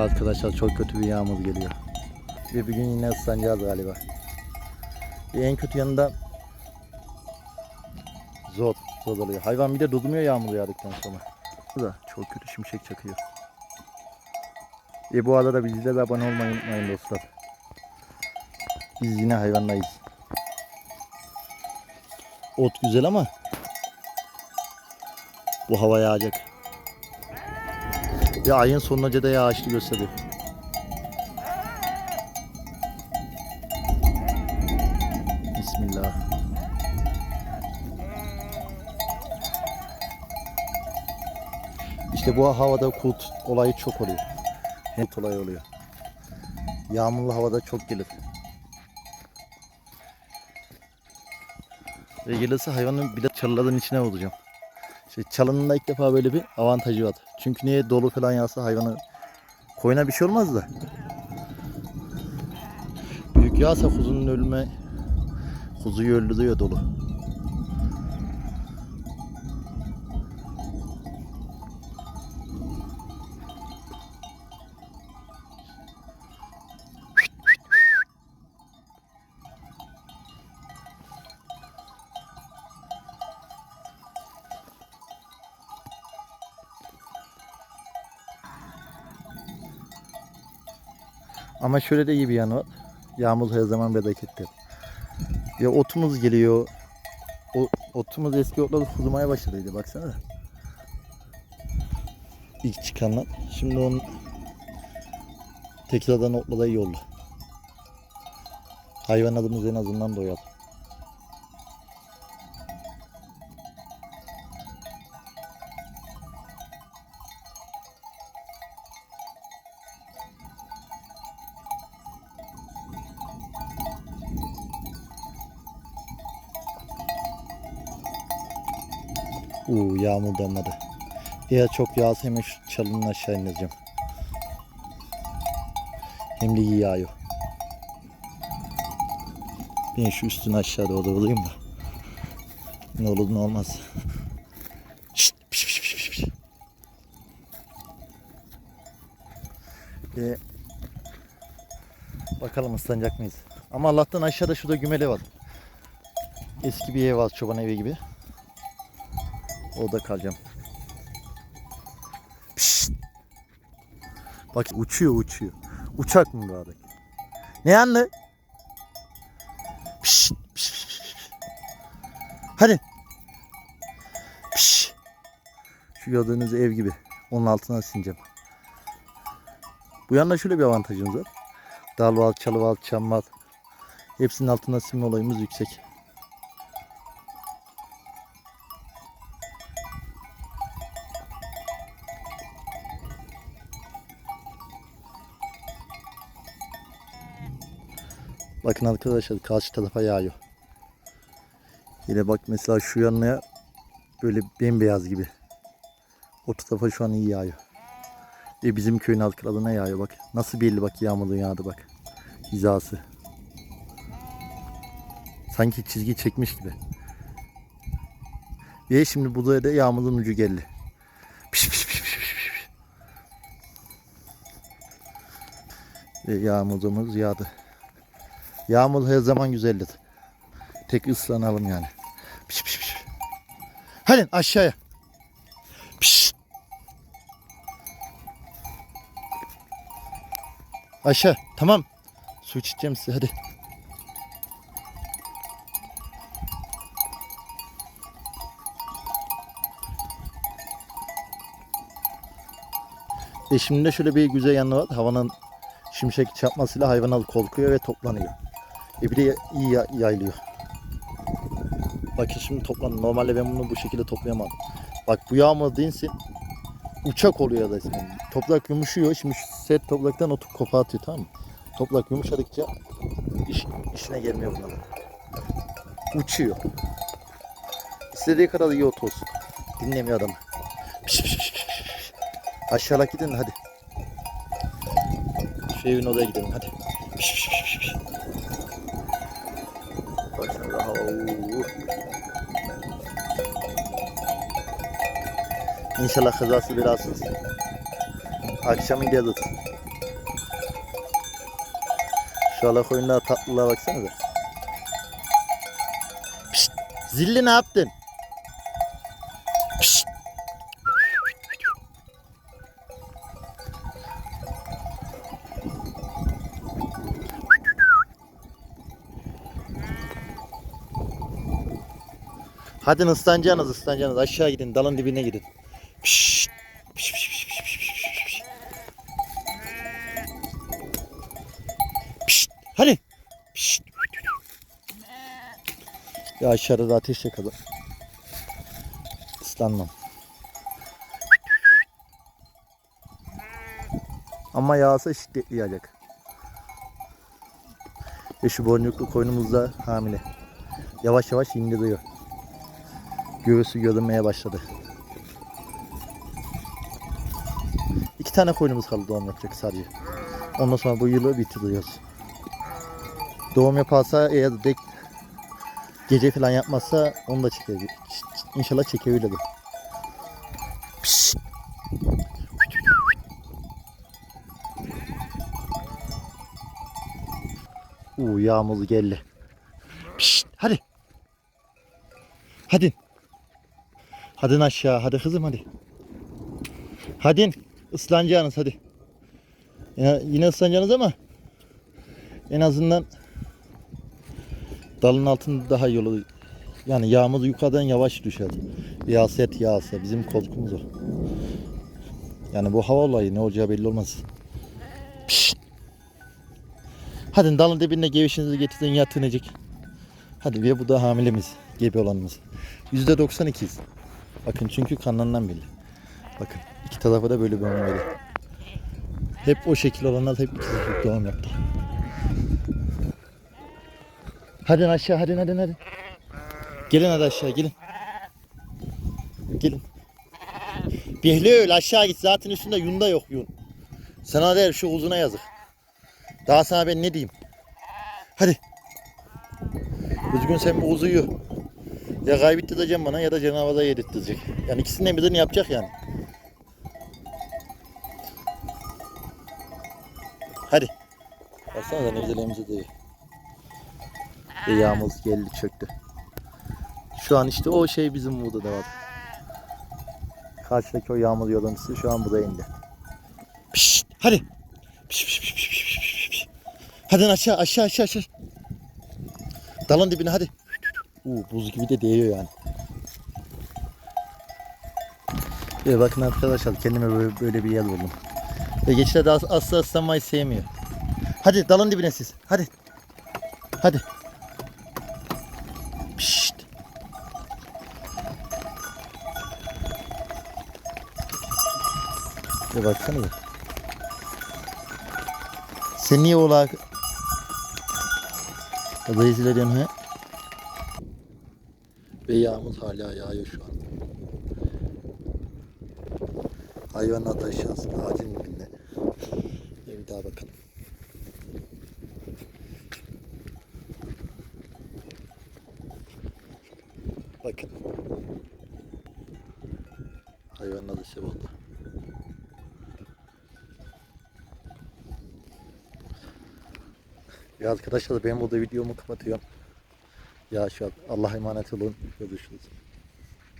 Arkadaşlar çok kötü bir yağmur geliyor. Ve bir gün yine ıslanacağız galiba. Ve en kötü yanında zor, zor oluyor. Hayvan bir de durdurmuyor yağmur yağdıktan sonra. Bu da çok kötü şimşek çakıyor. Ve bu arada bizde de abone olmayı unutmayın dostlar. Biz yine hayvanlayız. Ot güzel ama bu hava yağacak. Ve ayın sonuna da yağışlı gösteriyor. Bismillah. İşte bu havada kurt olayı çok oluyor. Kurt olayı oluyor. Yağmurlu havada çok gelir. Ve gelirse hayvanın bir de çalıların içine vuracağım. İşte çalının da ilk defa böyle bir avantajı var. Çünkü niye dolu falan yağsa hayvanı koyuna bir şey olmaz da. Büyük yağsa kuzunun ölme kuzuyu öldürüyor dolu. Ama şöyle de iyi bir yanı var. Yağmur her zaman bereketli. Ya otumuz geliyor. O, otumuz eski otlar kurumaya başladıydı baksana. İlk çıkanlar. Şimdi onun tekrardan otla iyi oldu. Hayvan adımız en azından doyar. Uuu yağmur damladı. Eğer çok yağsa hemen şu çalının aşağı ineceğim. Hem de iyi yağıyor. Ben şu üstünü aşağı doğru alayım da. Ne olur ne olmaz. Şşt, piş, piş, piş, piş. Ve bakalım ıslanacak mıyız? Ama Allah'tan aşağıda şurada gümeli var. Eski bir ev var çoban evi gibi. Orada kalacağım. Pişt. Bak uçuyor uçuyor. Uçak mı bu? Ne anlı? Pişt, pişt. Hadi. Pişt. Şu gördüğünüz ev gibi. Onun altına sineceğim. Bu yanda şöyle bir avantajımız var. Dal var, çalı var, çam var. Hepsinin altına sinme olayımız yüksek. Bakın arkadaşlar karşı tarafa yağıyor. Yine bak mesela şu yanına böyle bembeyaz gibi. O tarafa şu an iyi yağıyor. Ve bizim köyün alt kralına yağıyor bak. Nasıl belli bak yağmurlu yağdı bak. Hizası. Sanki çizgi çekmiş gibi. Ve şimdi burada da yağmurun ucu geldi. Piş piş piş piş piş. Ve yağmurumuz yağdı. Yağmur her zaman güzeldir. Tek ıslanalım yani. Piş piş piş. Hadi aşağıya. Piş. Aşağı. Tamam. Su içeceğim size hadi. E şimdi de şöyle bir güzel yanı var. Havanın şimşek çarpmasıyla hayvan korkuyor ve toplanıyor. E bir de iyi ya- yayılıyor. Bakın şimdi toplan. Normalde ben bunu bu şekilde toplayamam. Bak bu yağmur dinsin. Uçak oluyor resmen. Toprak yumuşuyor. Şimdi şu sert topraktan otu kopartıyor tamam mı? Toprak yumuşadıkça iş, işine gelmiyor bunlar. Uçuyor. İstediği kadar iyi ot olsun. Dinlemiyor adamı. Piş, piş, piş, piş, gidin hadi. Şu evin odaya gidelim hadi. İnşallah kazası belasız. Akşamı gelir. Şu ala koyunlara tatlılığa baksanıza. Pişt, zilli ne yaptın? Hadi ıslanacaksınız ıslanacaksınız aşağı gidin dalın dibine gidin. Pişt. Piş, piş, piş, piş, piş, piş, piş, piş. Pişt. Hadi. Pişt. Ya aşağıda da ateş yakalım. Islanmam. Ama yağsa şiddetli yağacak. Ve şu boncuklu koyunumuz da hamile. Yavaş yavaş indiriyor. Göğüsü görünmeye başladı. İki tane koyunumuz kaldı doğum yapacak sadece. Ondan sonra bu yılı bitiriyoruz. Doğum yaparsa eğer de gece falan yapmazsa onu da çeker. İnşallah çekebilir. Uuu yağmur geldi. Pişt, hadi. Hadi. Hadi aşağı. Hadi kızım hadi. Hadi ıslanacaksınız hadi. Ya, yine ıslanacaksınız ama en azından dalın altında daha iyi olur. Yani yağmur yukarıdan yavaş düşer. Yağset yağsa bizim korkumuz o. Yani bu hava olayı ne olacağı belli olmaz. Pişt. Hadi dalın dibine gevişinizi getirin yatınacak. Hadi ve bu da hamilemiz. Gebe olanımız. %92'yiz. Bakın çünkü kanlarından belli. Bakın iki tarafa da böyle bir veriyor. Hep o şekil olanlar hep ikizlik doğum yaptı. Hadi aşağı hadi hadi hadi. Gelin hadi aşağı gelin. Gelin. Behlül aşağı git zaten üstünde yunda yok yun. Sana der şu uzuna yazık. Daha sana ben ne diyeyim? Hadi. Üzgün sen bu uzuyu ya kaybettireceğim bana ya da cenavada yedirttirecek. Yani ikisinden birini yapacak yani. Hadi. Baksana da ne güzel emzi duyuyor. Ve yağmur geldi çöktü. Şu an işte o şey bizim burada da var. Karşıdaki o yağmur yoluntusu şu an burada indi. Pişt, hadi. Piş, piş, piş, piş, piş, piş, piş. Hadi aşağı aşağı aşağı aşağı. Dalın dibine hadi. Uu, buz gibi de değiyor yani. Bir bakın arkadaşlar kendime böyle, böyle bir yer buldum. Ve geçişte de as- asla ıslanmayı sevmiyor. Hadi dalın dibine siz. Hadi. Hadi. Pişt. Bir baksana. Sen niye ola rezil ediyorsun he? Ve yağmur hala yağıyor şu an. Aşağısı ağacın dibinde. Ve bir daha bakalım. Bakın. Hayvanlar da şey oldu. Ya arkadaşlar ben burada videomu kapatıyorum. Ya an Allah'a emanet olun. Görüşürüz.